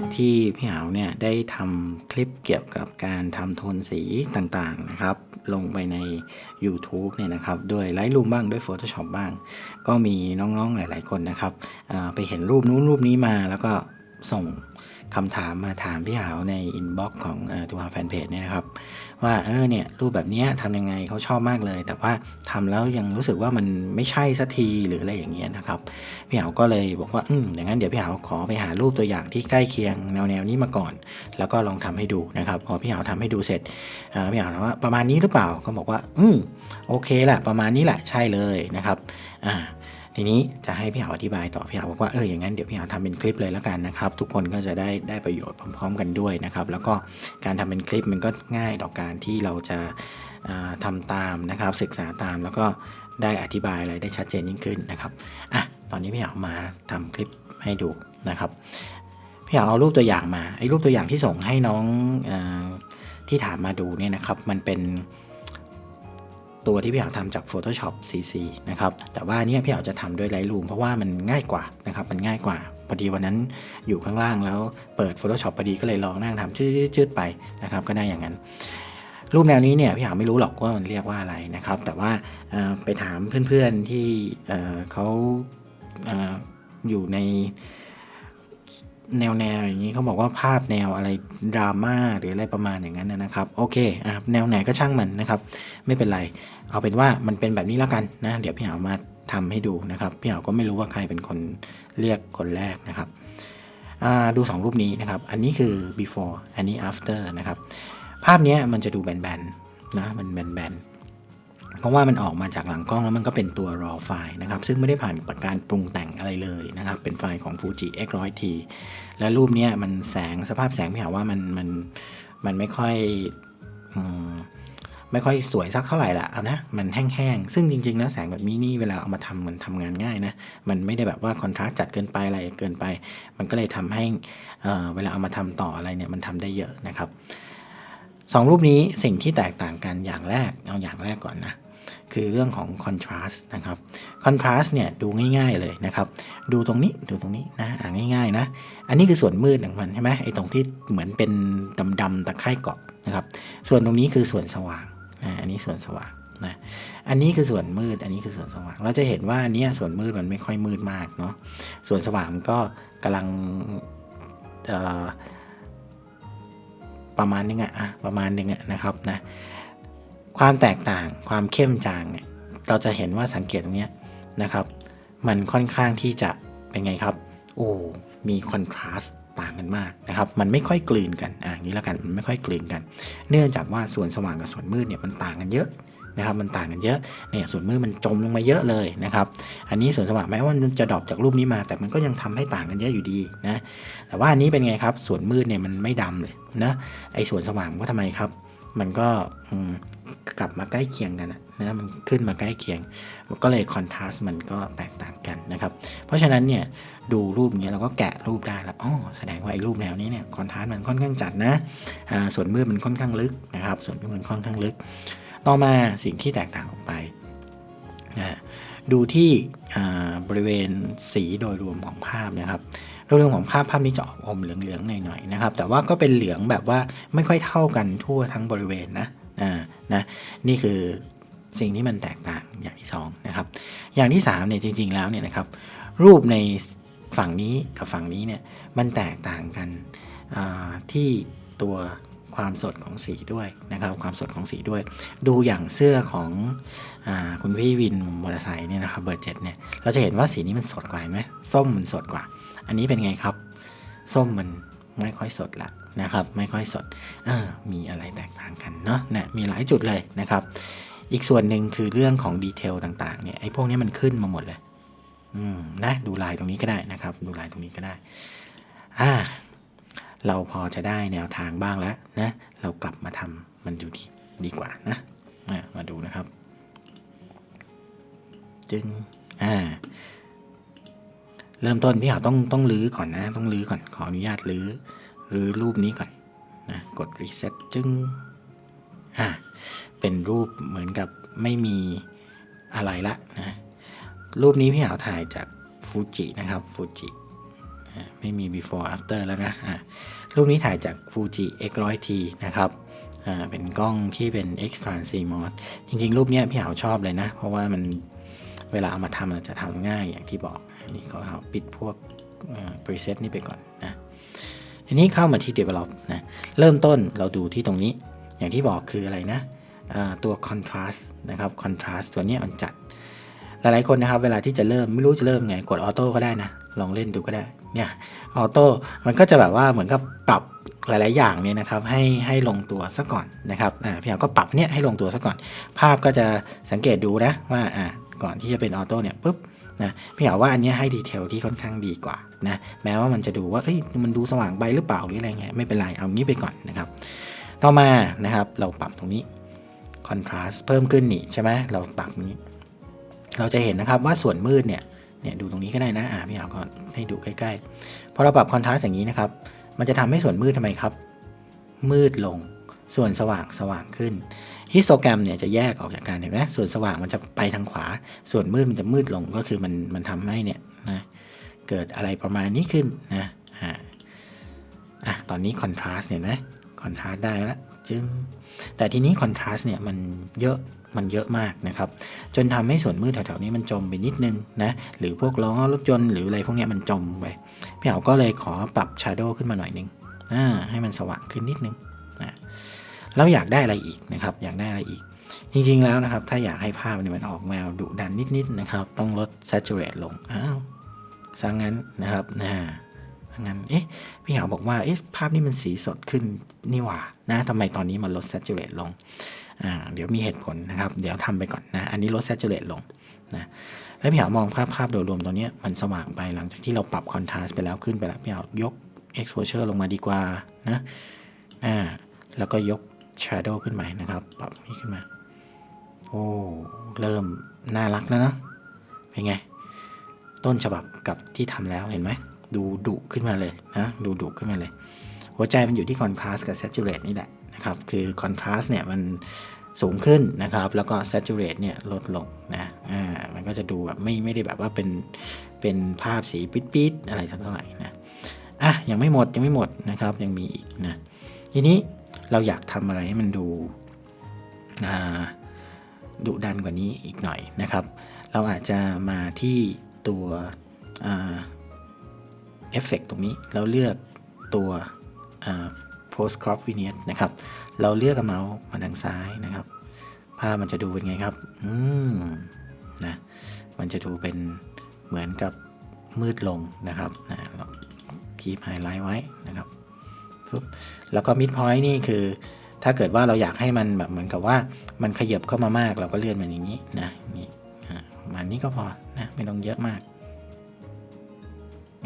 จากที่พี่หาวเนี่ยได้ทำคลิปเกี่ยวกับการทำโทนสีต่างๆนะครับ ลงไปใน YouTube เนี่ยนะครับด้วย Lightroom บ้างด้วย Photoshop บ้าง ก็มีน้องๆหลายๆคนนะครับไปเห็นรูปนู้นรูปนี้มาแล้วก็ส่งคำถามมาถามพี่หาวในอินบ็อกซ์ของตัวแฟนเพจเนี่ยนะครับ ว่าเออเนี่ยรูปแบบนี้ทำยังไงเขาชอบมากเลย แต่ว่าทำแล้วยังรู้สึกว่ามันไม่ใช่สักทีหรืออะไรอย่างเงี้ยนะครับพี่เหาก็เลยบอกว่าอืมอย่างนั้นเดี๋ยวพี่เหาขอไปหารูปตัวอย่างที่ใกล้เคียงแนวแนวนี้มาก่อน แล้วก็ลองทำให้ดูนะครับพอพี่เหาวทำให้ดูเสร็จพี่เหาถามว่าประมาณนี้หรือเปล่าก็บอกว่า อืมโอเคแหละประมาณนี้แหละใช่เลยนะครับอ่า ทีนี้จะให้พี่หาอธิบายต่อพี่หาวบอกว่าเอออย่างนั้นเดี๋ยวพี่หาทำเป็นคลิปเลยแล้วกันนะครับ ทุกคนก็จะได้ได้ประโยชน์พร้อมๆกันด้วยนะครับ แล้วก็การทำเป็นคลิปมันก็ง่ายต่อการที่เราจะอ่าทำตามนะครับ ศึกษาตามแล้วก็ได้อธิบายอะไรได้ชัดเจนยิ่งขึ้นนะครับอะตอนนี้พี่หามาทำคลิปให้ดูนะครับพี่อาเอารูปตัวอย่างมาไอ้รูปตัวอย่างที่ส่งให้น้องอที่ถามมาดูเนี่ยนะครับ มันเป็น ตัวที่พี่อยากทำจาก Photoshop CC นะครับ แต่ว่าเนี่ยพี่อยากจะทำด้วย Lightroom เพราะว่ามันง่ายกว่านะครับ มันง่ายกว่า พอดีวันนั้นอยู่ข้างล่างแล้วเปิด Photoshop พอดีก็เลยลองนั่งทำชืดๆไปนะครับ ก็ได้อย่างนั้น รูปแนวนี้เนี่ยพี่หาไม่รู้หรอกว่ามันเรียกว่าอะไรนะครับ แต่ว่าไปถามเพื่อนๆที่เเขาเออยู่ในแนวแนวอย่างนี้เขาบอกว่าภาพแนวอะไรดราม่าหรืออะไรประมาณอย่างนั้นนะครับ โอเคแนวไหนก็ช่างมันนะครับ ไม่เป็นไร เอาเป็นว่ามันเป็นแบบนี้แล้วกันนะ เดี๋ยวพี่หาวมาทำให้ดูนะครับ พี่หาวก็ไม่รู้ว่าใครเป็นคนเรียกคนแรกนะครับดู 2 รูปนี้นะครับ อันนี้คือ before อันนี้ after นะครับ ภาพนี้มันจะดูแบนๆนะ มันแบนๆ เพราะว่ามันออกมาจากหลังกล้องแล้วมันก็เป็นตัว raw ไฟล์นะครับ ซึ่งไม่ได้ผ่านการปรุงแต่งอะไรเลยนะครับ เป็นไฟล์ของ Fuji X100T และรูปนี้มันแสง สภาพแสงพี่หาว่ามันมันมันไม่ค่อยอ ไม่ค่อยสวยสักเท่าไหร่ละเอานะมันแห้งๆ ซึ่งจริงๆแล้วแสงแบบนี้นี่เวลาเอามาทำมันทำงานง่ายนะ มันไม่ได้แบบว่าคอนทราสต์จัดเกินไปอะไรเกินไป มันก็เลยทำให้เอ่อเวลาเอามาทำต่ออะไรเนี่ยมันทำได้เยอะนะครับสองรูปนี้สิ่งที่แตกต่างกันอย่างแรกเอาอย่างแรกก่อนนะคือเรื่องของ contrast นะครับ contrast เนี่ยดูง่าย ๆเลยนะครับ ดูตรงนี้ดูตรงนี้นะอ่าง่าย ๆ นะ อันนี้คือส่วนมืดของมันใช่ไหมไอ้ตรงที่เหมือนเป็นดำๆตะไคร่เกาะนะครับ ส่วนตรงนี้คือส่วนสว่าง นะอันนี้ส่วนสว่างนะอันนี้คือส่วนมืด อันนี้คือส่วนสว่าง เราจะเห็นว่าอันเนี้ยส่วนมืดมันไม่ค่อยมืดมากเนาะ ส่วนสว่างมันก็กำลังประมาณนึงอะประมาณนึงอะนะครับนะ ความแตกต่าง ความเข้มจางเนี่ย เราจะเห็นว่าสังเกตตรงเนี้ยนะครับ มันค่อนข้างที่จะเป็นไงครับ โอ้ มีคอนทราสต์ ต่างกันมากนะครับมันไม่ค่อยกลืนกันอ่านี้แล้วกันมันไม่ค่อยกลืนกัน เนื่องจากว่าส่วนสว่างกับส่วนมืดเนี่ยมันต่างกันเยอะนะครับมันต่างกันเยอะเนี่ยส่วนมืดมันจมลงมาเยอะเลยนะครับอันนี้ส่วนสว่างแม้ว่ามันจะดรอปจากรูปนี้มา แต่มันก็ยังทำให้ต่างกันเยอะอยู่ดีนะแต่ว่าอันนี้เป็นไงครับส่วนมืดเนี่ยมันไม่ดำเลยนะไอ้ส่วนสว่างก็ทำไมครับ มันก็กลับมาใกล้เคียงกันนะมันขึ้นมาใกล้เคียง ก็เลยคอนทราสต์มันก็แตกต่างกันนะครับเพราะฉะนั้นเนี่ย ดูรูปเนี้ยเราก็แกะรูปได้แล้วอ๋อแสดงว่าไอ้รูปแนวนี้เนี่ยคอนทราสต์มันค่อนข้างจัดนะส่วนมืดมันค่อนข้างลึกนะครับ ส่วนมืดมันค่อนข้างลึก ต่อมาสิ่งที่แตกต่างออกไปดูที่บริเวณสีโดยรวมของภาพนะครับโดยรวมของภาพภาพนี้จะออกอมเหลืองๆหน่อยๆนะครับ แต่ว่าก็เป็นเหลืองแบบว่าไม่ค่อยเท่ากันทั่วทั้งบริเวณนะนะนี่คือสิ่งที่มันแตกต่างอย่างที่สองนะครับอย่างที่สามเนี่ยจริง ๆแล้วเนี่ยนะครับรูปใน ฝั่งนี้กับฝั่งนี้เนี่ยมันแตกต่างกันที่ตัวความสดของสีด้วยนะครับ ความสดของสีด้วย ดูอย่างเสื้อของอคุณพี่วินมอเตอร์ไซค์เนี่ยนะครับเบอร์เจ็ดเนี่ยเราจะเห็นว่าสีนี้มันสดกว่าไหมส้มมันสดกว่า อันนี้เป็นไงครับ ส้มมันไม่ค่อยสดละนะครับ ไม่ค่อยสดมีอะไรแตกต่างกันเนาะนะมีหลายจุดเลยนะครับ อีกส่วนหนึ่งคือเรื่องของดีเทลต่างๆเนี่ยไอ้พวกนี้มันขึ้นมาหมดเลย อืมนะดูลายตรงนี้ก็ได้นะครับ ดูลายตรงนี้ก็ได้อ่าเราพอจะได้แนวทางบ้างแล้วนะเรากลับมาทำมันดูดีดีกว่านะอะมาดูนะครับ จึงอ่าเริ่มต้นพี่หาต้องต้องรื้อก่อนนะ ต้องรื้อก่อนขออนุญาตรื้อรื้อรูปนี้ก่อนนะกดรีเซ็ตจึงอ่าเป็นรูปเหมือนกับไม่มีอะไรละนะ รูปนี้พี่หาถ่ายจากฟูจินะครับฟูจิไม่มี before after แล้วนะรูปนี้ถ่ายจาก Fuji X100T นะครับเป็นกล้องที่เป็น X Trans CMOS จริง ๆ รูปนี้พี่หาวชอบเลยนะ เพราะว่ามันเวลาเอามาทำจะทำง่ายอย่างที่บอกนี่ก็เอาปิดพวก preset นี่ไปก่อนนะทีนี้เข้ามาที่ develop นะเริ่มต้นเราดูที่ตรงนี้ อย่างที่บอกคืออะไรนะตัว contrast นะครับ contrast ตัวนี้มันจัด หลายๆคนนะครับ เวลาที่จะเริ่มไม่รู้จะเริ่มไงกดออโต้ก็ได้นะ ลองเล่นดูก็ได้เนี่ยออโต้มันก็จะแบบว่าเหมือนกับปรับหลาย ๆ อย่างเนี่ยนะครับให้ให้ลงตัวซะก่อนนะครับอ่าพี่เอาก็ปรับเนี่ยให้ลงตัวซะก่อน ภาพก็จะสังเกตดูนะว่าอ่าก่อนที่จะเป็นออโต้เนี่ยปุ๊บนะพี่เอาว่าอันนี้ให้ดีเทลที่ค่อนข้างดีกว่านะแม้ว่ามันจะดูว่าเอ้ยมันดูสว่างไปหรือเปล่าหรืออะไรเงี้ยไม่เป็นไรเอางี้ไปก่อนนะครับต่อมานะครับเราปรับตรงนี้คอนทราสต์เพิ่มขึ้นนี่ใช่ไหมเราปรับนี้ เราจะเห็นนะครับว่าส่วนมืดเนี่ยเนี่ยดูตรงนี้ก็ได้นะอ่าพี่เอาก็ให้ดูใกล้ๆพอเราปรับคอนทราสต์อย่างนี้นะครับ มันจะทำให้ส่วนมืดทำไมครับ มืดลงส่วนสว่างสว่างขึ้นฮิสโตแกรมเนี่ยจะแยกออกจากกันเห็นไหมส่วนสว่างมันจะไปทางขวา ส่วนมืดมันจะมืดลงก็คือมันมันทำให้เนี่ยนะเกิดอะไรประมาณนี้ขึ้นนะอ่าอะตอนนี้คอนทราสต์เห็นไหมคอนทราสต์ได้แล้วจึงแต่ทีนี้คอนทราสต์เนี่ยมันเยอะ มันเยอะมากนะครับ จนทำให้ส่วนมืดแถวๆนี้มันจมไปนิดนึงนะหรือพวกล้อรถยนต์หรืออะไรพวกนี้มันจมไปพี่เอาก็เลยขอปรับชาร์โดขึ้นมาหน่อยนึงอ่าให้มันสว่างขึ้นนิดนึงนะแล้วอยากได้อะไรอีกนะครับ อยากได้อะไรอีก จริงๆแล้วนะครับ ถ้าอยากให้ภาพเนี่ยมันออกแนวดุดันนิดๆนะครับ ต้องลด saturate ลงอ้าวสังงั้นนะครับนะสังงั้น เอ๊ะ พี่หาบอกว่า เอ๊ะ ภาพนี้มันสีสดขึ้นนี่หว่า นะทำไมตอนนี้มันลด saturate ลง อ่าเดี๋ยวมีเหตุผลนะครับ เดี๋ยวทำไปก่อนนะ อันนี้ลด saturate ลงนะแล้วพี่หามองภาพภาพโดยรวมตัวเนี้ยมันสว่างไปหลังจากที่เราปรับ contrast ไปแล้วขึ้นไปแล้วพี่หายก exposure ลงมาดีกว่านะอ่าแล้วก็ยก Shadow ขึ้นมานะครับ ปรับนี้ขึ้นมา โอ้เริ่มน่ารักแล้วเนอะเป็นไง ต้นฉบับกับที่ทำแล้วเห็นไหมดูดุขึ้นมาเลยนะ ดูดุขึ้นมาเลย หัวใจมันอยู่ที่ Contrast กับ Saturate นี่แหละ นะครับ คือ Contrast เนี่ยมันสูงขึ้นนะครับ แล้วก็ Saturate เนี่ยลดลงนะอ่ามันก็จะดูแบบไม่ไม่ได้แบบว่าเป็นเป็นภาพสีปิดๆอะไรสักเท่าไหร่นะอะยังไม่หมดยังไม่หมดนะครับยังมีอีกนะทีนี้เราอยากทำอะไรให้มันดูดุดันกว่านี้อีกหน่อยนะครับ เราอาจจะมาที่ตัวเอฟเฟกตรงนี้ เราเลือกตัว post crop vignette นะครับ เราเลือกเมาส์มาทางซ้ายนะครับ ภาพมันจะดูเป็นไงครับ อืม นะ มันจะดูเป็นเหมือนกับมืดลงนะครับ นะเราคีบไฮไลท์ไว้นะครับปุ๊บแล้วก็มิดพอยต์นี่คือ ถ้าเกิดว่าเราอยากให้มันแบบเหมือนกับว่ามันขยับเข้ามามาก เราก็เลื่อนมันอย่างนี้นะ นี่ประมาณนี้ก็พอ นะ ไม่ต้องเยอะมาก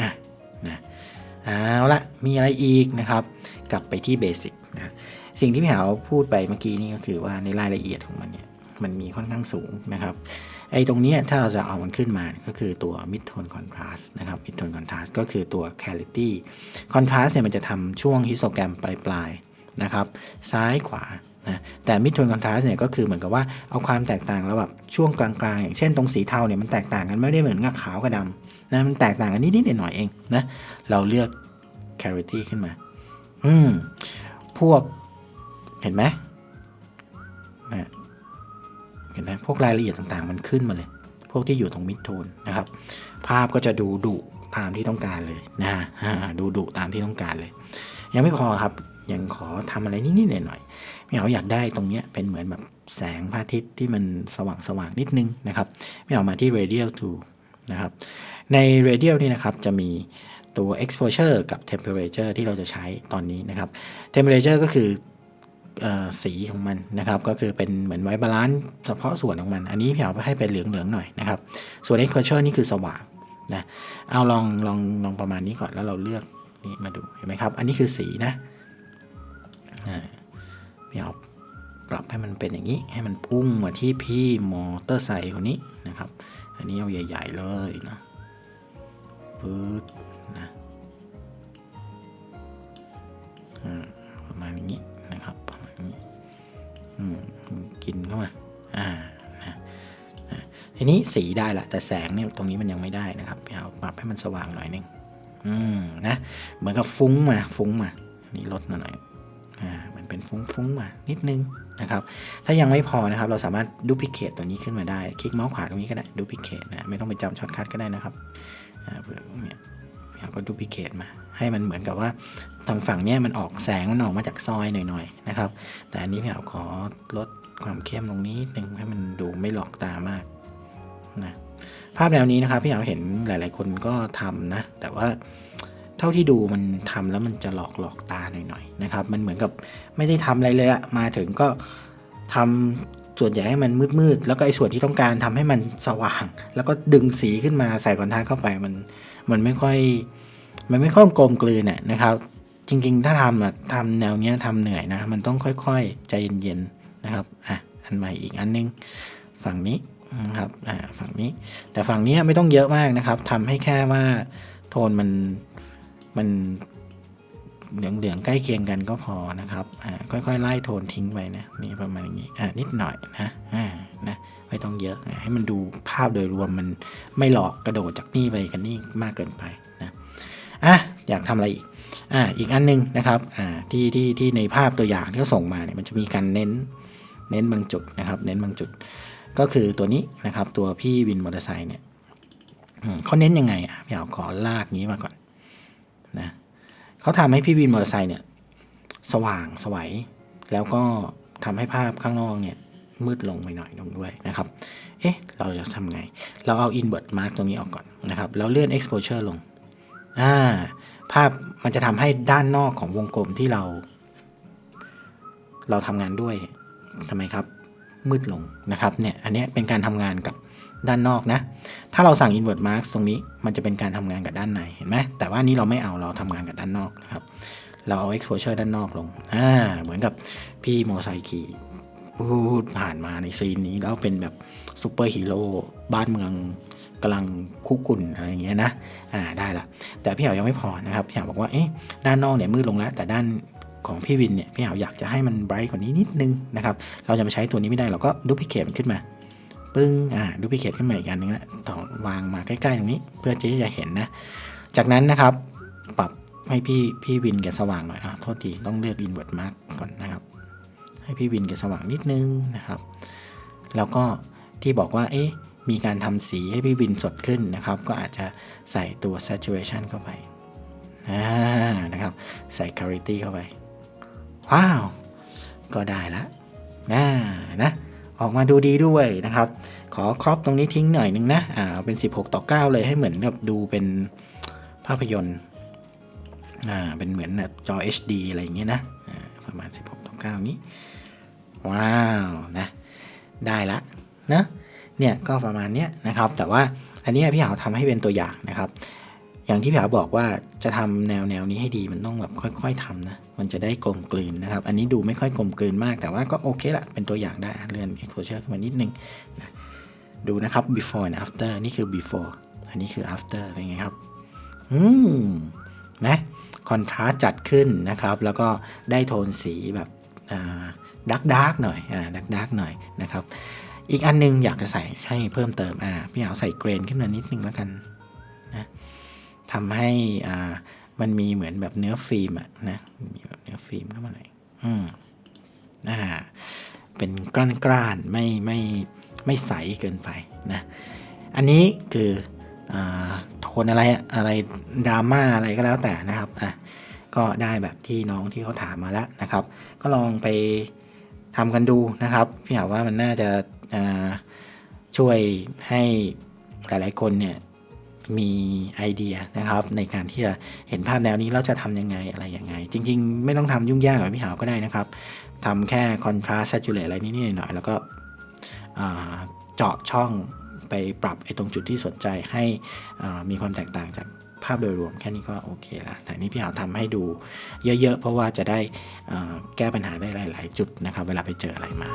อะนะเอาละมีอะไรอีกนะครับ กลับไปที่เบสิกนะสิ่งที่พี่หาวพูดไปเมื่อกี้นี่ก็คือว่าในรายละเอียดของมันเนี่ยมันมีค่อนข้างสูงนะครับไอ้ตรงนี้ถ้าเราจะเอามันขึ้นมาก็คือตัว mid tone contrast นะครับ mid tone contrast ก็คือตัว clarity contrast เนี่ยมันจะทำช่วง histogram ปลายๆนะครับ ซ้ายขวานะแต่ mid tone contrast เนี่ยก็คือเหมือนกับว่าเอาความแตกต่างระหว่างช่วงกลางๆ อย่างเช่นตรงสีเทาเนี่ยมันแตกต่างกันไม่ได้เหมือนกับขาวกับดำนะมันแตกต่างกันนิดๆหน่อยๆเองนะเราเลือก clarity ขึ้นมา อืม พวกเห็นไหมนะเห็นไหมพวกรายละเอียดต่างๆ มันขึ้นมาเลย พวกที่อยู่ตรงมิดโทนนะครับ ภาพก็จะดูดุตามที่ต้องการเลยนะดูดุตามที่ต้องการเลย ยังไม่พอครับยังขอทำอะไรนิดๆหน่อยๆไม่เอาอยากได้ตรงเนี้ยเป็นเหมือนแบบแสงพระอาทิตย์ที่มันสว่างๆนิดนึงนะครับ ไม่เอามาที่ radial t o นะครับใน radial นี่นะครับจะมี ตัว exposure กับ temperature ที่เราจะใช้ตอนนี้นะครับ temperature ก็คือสีของมันนะครับ ก็คือเป็นเหมือนไว้บาลานซ์เฉพาะส่วนของมัน อันนี้พี่เอาให้เป็นเหลืองๆหน่อยนะครับ ส่วน exposure นี่คือสว่างนะเอาลองลองลองประมาณนี้ก่อนแล้วเราเลือกนี่มาดูเห็นไหมครับ อันนี้คือสีนะพี่เอาปรับให้มันเป็นอย่างนี้ให้มันพุ่งมาที่พี่มอเตอร์ไซค์คนนี้นะครับ อันนี้เอาใหญ่ ๆ เลยนะ ปึ๊ดนะประมาณนี้นะครับประมาณนี้กินเข้ามาอ่านะทีนี้สีได้ละแต่แสงเนี่ยตรงนี้มันยังไม่ได้นะครับเอาปรับให้มันสว่างหน่อยนึงอืมนะเหมือนกับฟุ้งมาฟุ้งมานี่ลดมาหน่อยอ่า เป็นฟุ้งฟุ้งมานิดนึงนะครับถ้ายังไม่พอนะครับเราสามารถดูพิเคตตัวนี้ขึ้นมาได้ คลิกเมาส์ขวาตรงนี้ก็ได้ดูพิเคตนะไม่ต้องไปจำช็อตคัทก็ได้นะครับอ่าเพื่อเนี่ยเราก็ดูพิเคตมา ให้มันเหมือนกับว่าทางฝั่งเนี้ยมันออกแสงมันออกมาจากซอยหน่อยๆนะครับ แต่อันนี้พี่เอาขอลดความเข้มลงนี้หนึ่งให้มันดูไม่หลอกตามากนะภาพแนวนี้นะครับพี่เอาเห็นหลาย ๆ คนก็ทำนะ แต่ว่า เท่าที่ดูมันทำแล้วมันจะหลอกหลอกตาหน่อยๆนะครับ มันเหมือนกับไม่ได้ทำอะไรเลยอะมาถึงก็ทำส่วนใหญ่ให้มันมืดๆแล้วก็ไอ้ส่วนที่ต้องการทำให้มันสว่าง แล้วก็ดึงสีขึ้นมาใส่คอนทราสเข้าไปมันมันไม่ค่อย มันไม่ค่อยกลมกลืนน่ะนะครับ จริงๆ ถ้าทำอะทำแนวเนี้ยทำเหนื่อยนะ มันต้องค่อยๆ ใจเย็นๆนะครับอะอันใหม่อีกอันนึงฝั่งนี้นะครับอ่าฝั่งนี้ แต่ฝั่งนี้ไม่ต้องเยอะมากนะครับทำให้แค่ว่าโทนมัน มันเหลืองๆใกล้เคียงกันก็พอนะครับ อ่า ค่อยๆ ไล่โทนทิ้งไปนะนี่ประมาณอย่างนี้ อ่า นิดหน่อยนะ อ่า นะ ไม่ต้องเยอะ ให้มันดูภาพโดยรวมมันไม่หลอกกระโดดจากนี่ไปกันนี่มากเกินไปนะ อะ อยากทำอะไรอีก อ่า อีกอันหนึงนะครับ อ่า ที่ที่ที่ในภาพตัวอย่างที่เขาส่งมาเนี่ย มันจะมีการเน้น เน้นบางจุดนะครับ เน้นบางจุด ก็คือตัวนี้นะครับ ตัวพี่วินมอเตอร์ไซค์เนี่ยเขาเน้นยังไงอะพี่เอาขอลากนี้มาก่อน นะเขาทำให้พี่วินมอเตอร์ไซค์เนี่ยสว่างสวัยแล้วก็ทำให้ภาพข้างนอกเนี่ยมืดลงไปหน่อยลงด้วยนะครับ เอ๊ะ เราจะทำไง เราเอา invert mark ตรงนี้ออกก่อนนะครับ แล้วเลื่อน exposure ลง อ่า ภาพมันจะทำให้ด้านนอกของวงกลมที่เรา เราทำงานด้วยทำไมครับ มืดลงนะครับ เนี่ย อันนี้เป็นการทำงานกับด้านนอกนะ ถ้าเราสั่ง invert mark ตรงนี้ มันจะเป็นการทำงานกับด้านในเห็นไหมแต่ว่านี้เราไม่เอาเราทำงานกับด้านนอกนะครับ เราเอา exposure ด้านนอกลงอ่าเหมือนกับพี่มอไซค์ขี่พูดผ่านมาในซีนนี้แล้วเป็นแบบซูเปอร์ฮีโร่บ้านเมืองกำลังคุกกุ่นอะไรอย่างเงี้ยนะ อ่าได้ละ แต่พี่เหายังไม่พอนะครับ พี่เหาบอกว่า เอ๊ะ ด้านนอกเนี่ยมืดลงแล้ว แต่ด้านของพี่วินเนี่ย พี่เหาอยากจะให้มันไบรท์กว่านี้นิดนึงนะครับ เราจะไปใช้ตัวนี้ไม่ได้ เราก็ดูพิเคทมันขึ้นมา ปึ้งอ่าดูพิเคทขึ้นมาอีกอันนึงละต่อวางมาใกล้ๆตรงนี้ เพื่อที่จะเห็นนะ จากนั้นนะครับ ปรับให้พี่พี่วินแกสว่างหน่อยอ่าโทษทีต้องเลือก invert mark ก่อนนะครับ ให้พี่วินแกสว่างนิดนึงนะครับ แล้วก็ที่บอกว่าเอ๊ะมีการทำสีให้พี่วินสดขึ้นนะครับ ก็อาจจะใส่ตัว saturation เข้าไปนะครับ ใส่ clarity เข้าไป ว้าว ก็ได้ละนะนะ ออกมาดูดีด้วยนะครับ ขอครอปตรงนี้ทิ้งหน่อยนึงนะอ่าเป็น 16 ต่อ 9 เลยให้เหมือนแบบดูเป็นภาพยนตร์อ่าเป็นเหมือนแบบจอ HD อะไรอย่างเงี้ยนะอ่าประมาณ 16 ต่อ 9 นี้ ว้าวนะได้ละนะเนี่ยก็ประมาณเนี้ยนะครับ แต่ว่าอันนี้พี่หาวทำให้เป็นตัวอย่างนะครับ อย่างที่พี่หาบอกว่าจะทำแนวแนวนี้ให้ดีมันต้องแบบค่อย ๆทำนะ มันจะได้กลมกลืนนะครับ อันนี้ดูไม่ค่อยกลมกลืนมาก แต่ว่าก็โอเคละเป็นตัวอย่างได้เลื่อน exposure ขึ้นมานิดนึงนะดูนะครับ before and after นี่คือ before อันนี้คือ after เป็นไงครับ อืมนะคอนทราสจัดขึ้นนะครับ แล้วก็ได้โทนสีแบบดักดักหน่อยอ่าดักดักหน่อยนะครับ อีกอันนึงอยากจะใส่ให้เพิ่มเติมอ่าพี่เอาใส่เกรนขึ้นมานิดนึงแล้วกัน ทำให้อ่ามันมีเหมือนแบบเนื้อฟิล์มอะนะมีแบบเนื้อฟิล์มเข้ามาหน่อยอืมอ่าเป็นกล้านกล้านๆไม่ไม่ไม่ใสเกินไปนะอันนี้คืออาโทนอะไรอะอะไรดราม่าอะไรก็แล้วแต่นะครับอะก็ได้แบบที่น้องที่เขาถามมาแล้วนะครับ ก็ลองไปทำกันดูนะครับ พี่หาว่ามันน่าจะช่วยให้หลายๆคนเนี่ย มีไอเดียนะครับในการที่จะเห็นภาพแนวนี้แล้วจะทำยังไงอะไรยังไง จริง ๆ ไม่ต้องทำยุ่งยากแบบพี่หาวก็ได้นะครับทำแค่คอนทราสต์ saturate อะไรนิดๆหน่อยๆแล้วก็เจาะช่องไปปรับไอ้ตรงจุดที่สนใจให้มีความแตกต่างจากภาพโดยรวมแค่นี้ก็โอเคละแต่นี้พี่หาวทำให้ดูเยอะๆ เพราะว่าจะได้แก้ปัญหาได้หลาย ๆ จุดนะครับ เวลาไปเจออะไรมา